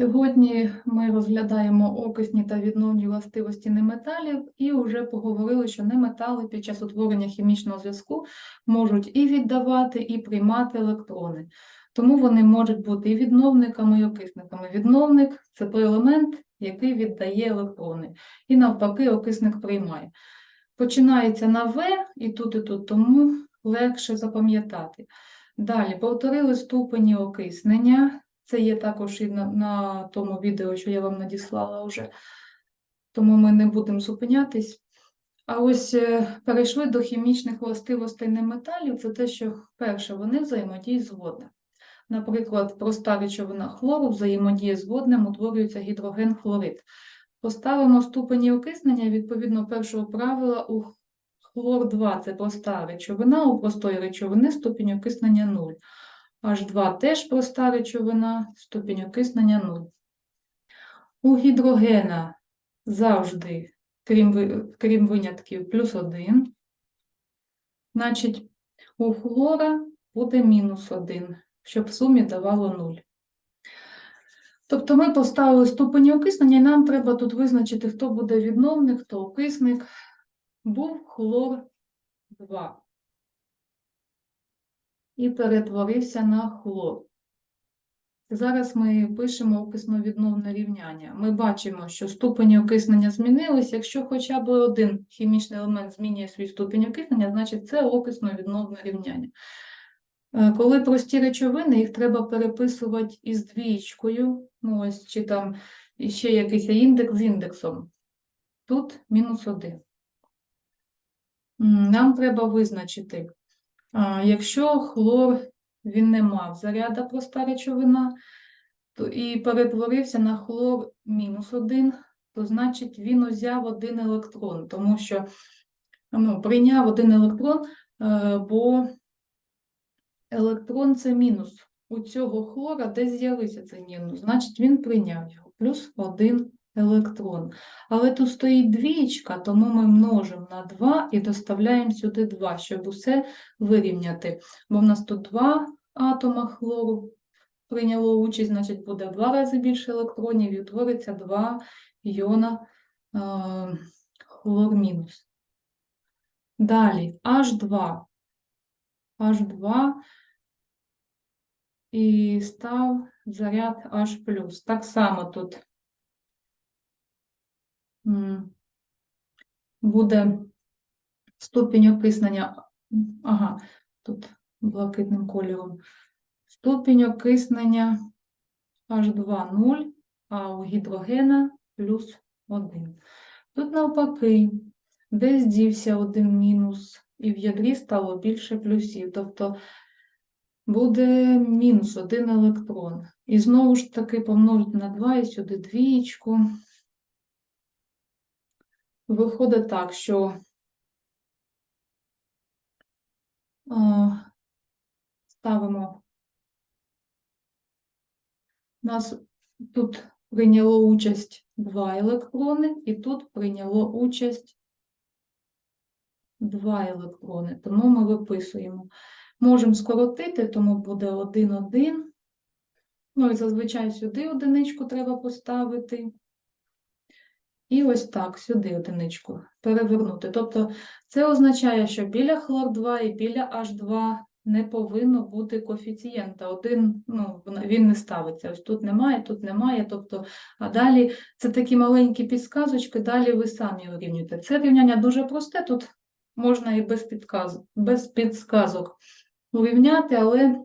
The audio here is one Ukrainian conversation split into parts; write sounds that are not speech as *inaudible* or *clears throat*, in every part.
Сьогодні ми розглядаємо окисні та відновні властивості неметалів і вже поговорили, що неметали під час утворення хімічного зв'язку можуть і віддавати, і приймати електрони. Тому вони можуть бути і відновниками, і окисниками. Відновник це той елемент, який віддає електрони, і навпаки, окисник приймає. Починається на В і тут, і тут, тому легше запам'ятати. Далі повторили ступені окиснення. Це є також і на, на тому відео, що я вам надіслала вже, тому ми не будемо зупинятись. А ось е, перейшли до хімічних властивостей неметалів. Це те, що перше, вони взаємодіють з водним. Наприклад, проста речовина хлору взаємодіє з водним, утворюється гідроген-хлорид. Поставимо ступені окиснення відповідно першого правила у хлор 2 це проста речовина, у простої речовини ступінь окиснення 0. H2 теж проста речовина, ступінь окиснення 0. У гідрогена завжди, крім, крім винятків, плюс 1. Значить, у хлора буде мінус 1, щоб в сумі давало 0. Тобто ми поставили ступені окиснення, і нам треба тут визначити, хто буде відновник, хто окисник. Був хлор 2 і перетворився на хлор. Зараз ми пишемо окисно-відновне рівняння. Ми бачимо, що ступені окиснення змінились. Якщо хоча б один хімічний елемент змінює свій ступінь окиснення, значить це окисно-відновне рівняння. Е, Коли прості речовини, їх треба переписувати із двічкою, ну ось чи там ще якийсь індекс з індексом. Тут мінус один. Нам треба визначити, Якщо хлор він не мав заряда проста речовина, то і перетворився на хлор мінус один, то значить він узяв один електрон, тому що ну, прийняв один електрон, е, бо електрон це мінус. У цього хлора десь з'явився цей мінус, значить він прийняв його, плюс один електрон. Але тут стоїть двічка, тому ми множимо на 2 і доставляємо сюди 2, щоб усе вирівняти. Бо в нас тут два атома хлору прийняло участь, значить буде в два рази більше електронів і утвориться два іона е, хлор мінус. Далі H2. H2 і став заряд H+. Так само тут буде ступінь окиснення, ага, тут блакитним кольором. Ступінь окиснення H2 0, а у гідрогена плюс 1. Тут навпаки, десь дівся один мінус, і в ядрі стало більше плюсів. Тобто буде мінус один електрон. І знову ж таки помножити на 2 і сюди двієчку. Виходить так, що е, ставимо. У нас тут прийняло участь два електрони, і тут прийняло участь два електрони, тому ми виписуємо. Можемо скоротити, тому буде 1, 1. Ну і зазвичай сюди одиничку треба поставити. І ось так, сюди одиничку перевернути. Тобто це означає, що біля хлор 2 і біля H2 не повинно бути коефіцієнта. Один, ну, він не ставиться. Ось тут немає, тут немає. Тобто, а далі це такі маленькі підсказочки, далі ви самі вирівнюєте. Це рівняння дуже просте, тут можна і без, підказ... без підсказок урівняти, але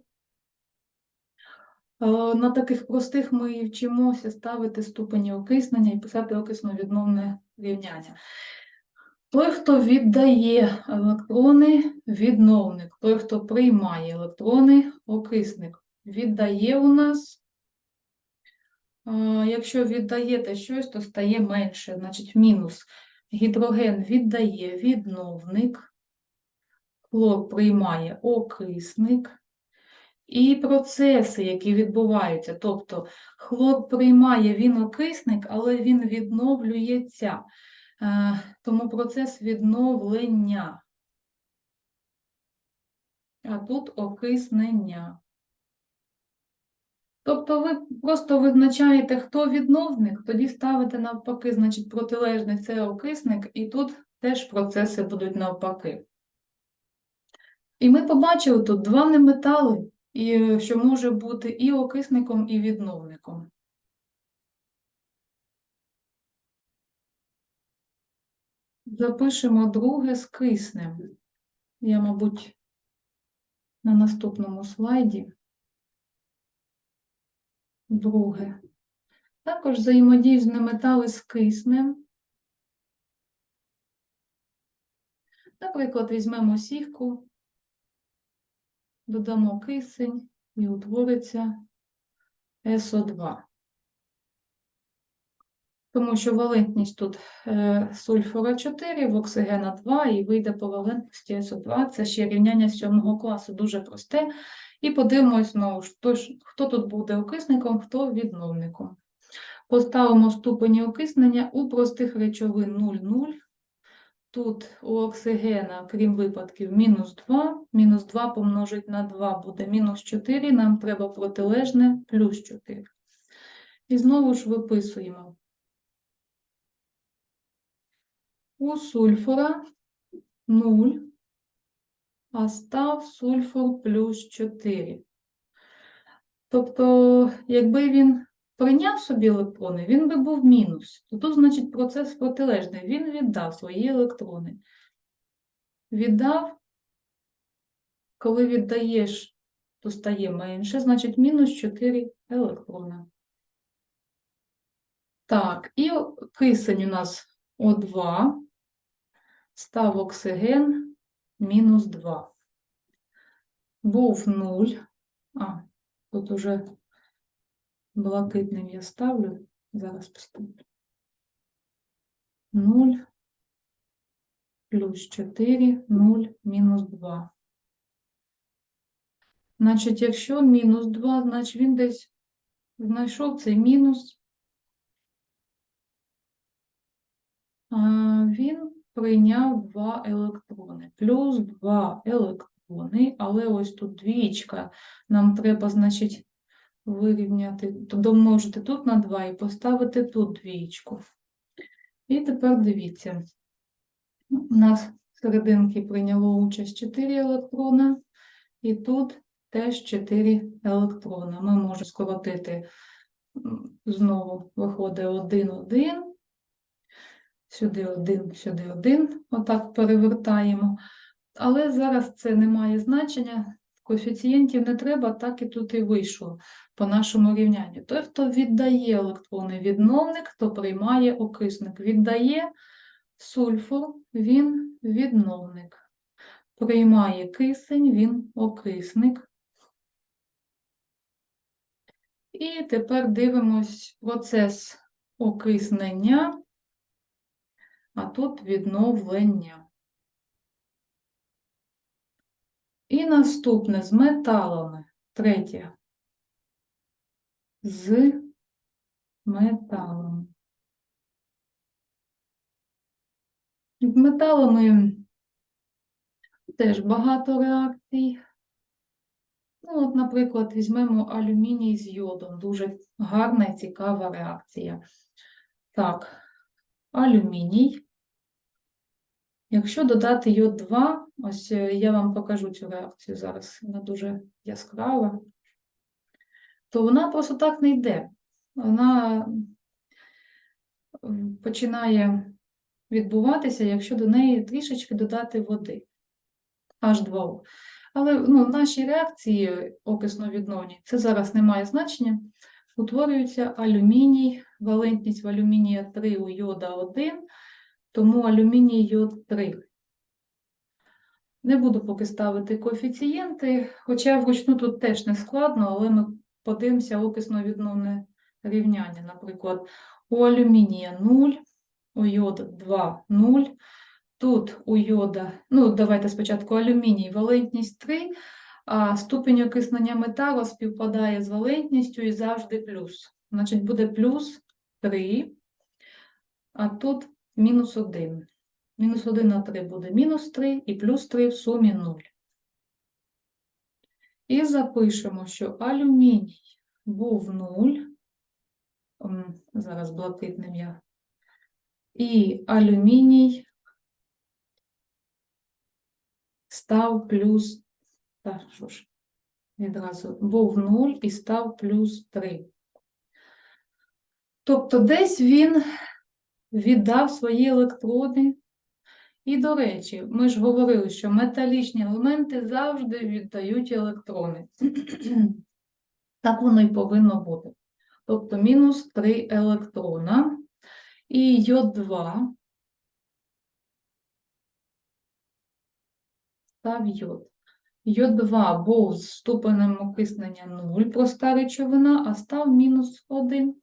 на таких простих ми вчимося ставити ступені окиснення і писати окисно-відновне рівняння. Той, хто віддає електрони, відновник. Той, хто приймає електрони, окисник. Віддає у нас, е, якщо віддаєте щось, то стає менше, значить мінус. Гідроген віддає відновник, хлор приймає окисник. І процеси, які відбуваються, тобто хлор приймає він але він відновлюється. Е, Тому процес відновлення. А тут окиснення. Тобто ви просто визначаєте, хто відновник, тоді ставите навпаки, значить, протилежний це окисник, і тут теж процеси будуть навпаки. І ми побачили тут два неметали, і що може бути і окисником, і відновником. Запишемо друге з киснем. Я, мабуть, на наступному слайді. Друге. Також взаємодіють з неметали з киснем. Наприклад, візьмемо сіхку, додамо кисень і утвориться СО2. Тому що валентність тут е, сульфора 4, в оксигена 2 і вийде по валентності СО2. Це ще рівняння 7 класу, дуже просте. І подивимось знову, хто тут буде окисником, хто відновником. Поставимо ступені окиснення у простих речовин 0,0. Тут у оксигена, крім випадків, мінус 2. Мінус 2 помножить на 2 буде мінус 4. Нам треба протилежне плюс 4. І знову ж виписуємо. У сульфора 0, а став сульфур плюс 4. Тобто, якби він прийняв собі електрони, він би був мінус. Тут, значить, процес протилежний. Він віддав свої електрони. Віддав, коли віддаєш, то стає менше, значить мінус 4 електрона. Так, і кисень у нас О2, став оксиген мінус 2. Був 0. А, тут уже блакитним я ставлю. Зараз поставлю. 0 плюс 4, 0, мінус 2. Значить, якщо мінус 2, значить він десь знайшов цей мінус. Він прийняв 2 електрони. Плюс 2 електрони, але ось тут двічка. Нам треба, значить, вирівняти, домножити тут на 2 і поставити тут двічку. І тепер дивіться. У нас серединки прийняло участь 4 електрона, і тут теж 4 електрона. Ми можемо скоротити, знову виходить 1, 1, сюди 1, сюди 1, отак перевертаємо. Але зараз це не має значення, коефіцієнтів не треба, так і тут і вийшло по нашому рівнянню. Той, хто віддає електрони відновник, то приймає окисник. Віддає сульфур, він відновник. Приймає кисень, він окисник. І тепер дивимось процес окиснення, а тут відновлення. І наступне з металами. Третє. З металом. З металами теж багато реакцій. Ну, от, наприклад, візьмемо алюміній з йодом. Дуже гарна і цікава реакція. Так, алюміній. Якщо додати йод 2, ось е, я вам покажу цю реакцію зараз, вона дуже яскрава, то вона просто так не йде. Вона починає відбуватися, якщо до неї трішечки додати води. H2O. Але ну, в нашій реакції окисно-відновній це зараз не має значення. Утворюється алюміній, валентність в алюмінія 3 у йода 1, тому алюміній йод 3. Не буду поки ставити коефіцієнти, хоча вручну тут теж не складно, але ми подивимося окисно-відновне рівняння. Наприклад, у алюмінія 0, у йода 2 0. Тут у йода, ну давайте спочатку алюміній, валентність 3, а ступінь окиснення металу співпадає з валентністю і завжди плюс. Значить, буде плюс 3, а тут мінус 1. Мінус 1 на 3 буде мінус 3 і плюс 3 в сумі 0. І запишемо, що алюміній був 0, зараз блакитним я, і алюміній став плюс, так, що ж, відразу, був 0 і став плюс 3. Тобто десь він віддав свої електрони. І, до речі, ми ж говорили, що металічні елементи завжди віддають електрони. *clears throat* Так воно і повинно бути. Тобто мінус 3 електрона. І йод-2 став йод. Йод-2 був з ступенем окиснення 0, проста речовина, а став мінус 1.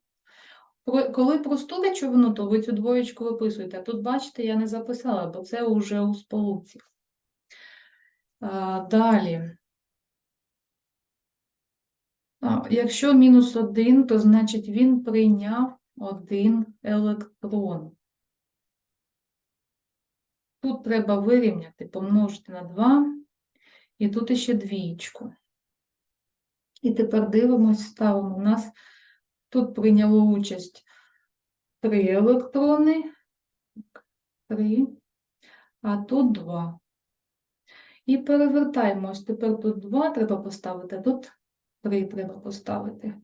Коли просту речовину, то ви цю двоєчку виписуєте. Тут, бачите, я не записала, бо це вже у сполуці. Далі. Якщо мінус 1, то значить він прийняв один електрон. Тут треба вирівняти, помножити на 2, і тут іще двієчку. І тепер дивимось, ставимо. У нас тут прийняло участь 3 електрони, 3, а тут 2. І перевертаємо. Ось тепер тут 2 треба поставити, тут 3 треба поставити.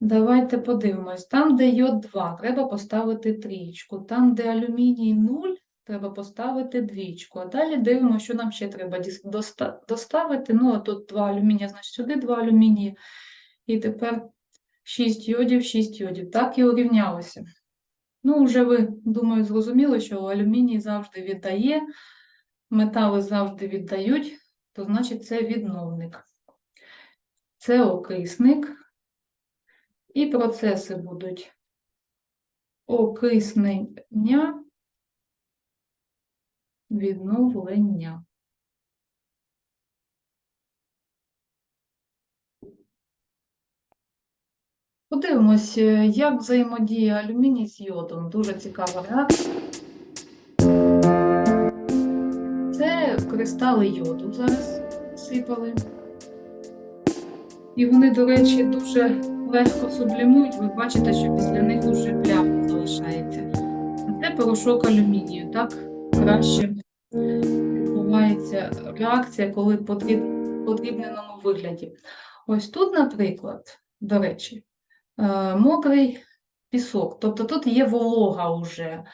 Давайте подивимось. Там, де йод 2, треба поставити трієчку. Там, де алюміній 0, треба поставити двічку. А далі дивимося, що нам ще треба доста- доставити. Ну, а тут 2 алюмінія, значить сюди 2 алюмінії. І тепер 6 йодів, 6 йодів. Так і урівнялося. Ну, вже ви, думаю, зрозуміли, що алюміній завжди віддає, метали завжди віддають, то значить це відновник. Це окисник. І процеси будуть окиснення, відновлення. Подивимось, е, як взаємодіє алюміній з йодом. Дуже цікава реакція. Це кристали йоду зараз сипали. І вони, до речі, дуже легко сублімують. Ви бачите, що після них дуже пляма залишається. Це порошок алюмінію. Так краще відбувається реакція, коли потріб, в потрібненому вигляді. Ось тут, наприклад, до речі, мокрий пісок. Тобто тут є волога вже.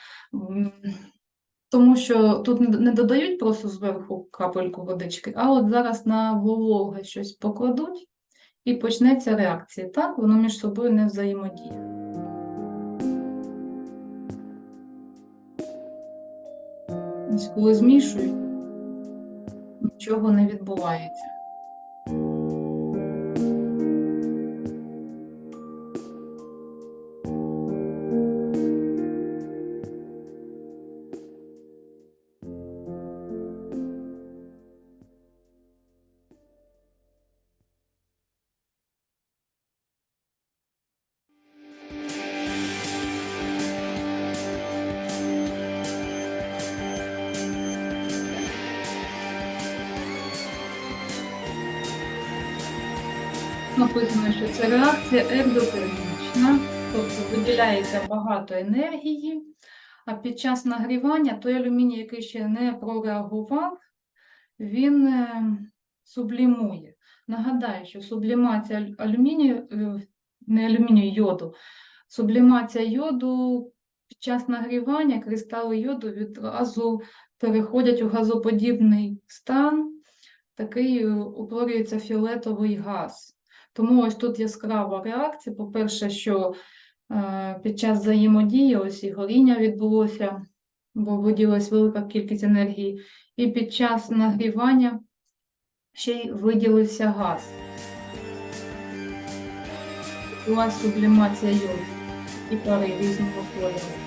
Тому що тут не додають просто зверху капельку водички, а от зараз на вологе щось покладуть і почнеться реакція. Так, воно між собою не взаємодіє. Коли змішують, нічого не відбувається. Написано, що це реакція ендотермічна, тобто виділяється багато енергії, а під час нагрівання той алюміній, який ще не прореагував, він е, сублімує. Нагадаю, що сублімація алюмінію, е, не алюмінію, йоду, сублімація йоду під час нагрівання кристали йоду відразу переходять у газоподібний стан, такий е, утворюється фіолетовий газ. Тому ось тут яскрава реакція. По-перше, що е, під час взаємодії ось і горіння відбулося, бо виділилась велика кількість енергії, і під час нагрівання ще й виділився газ. Була сублімація йоду і пари різного кольору.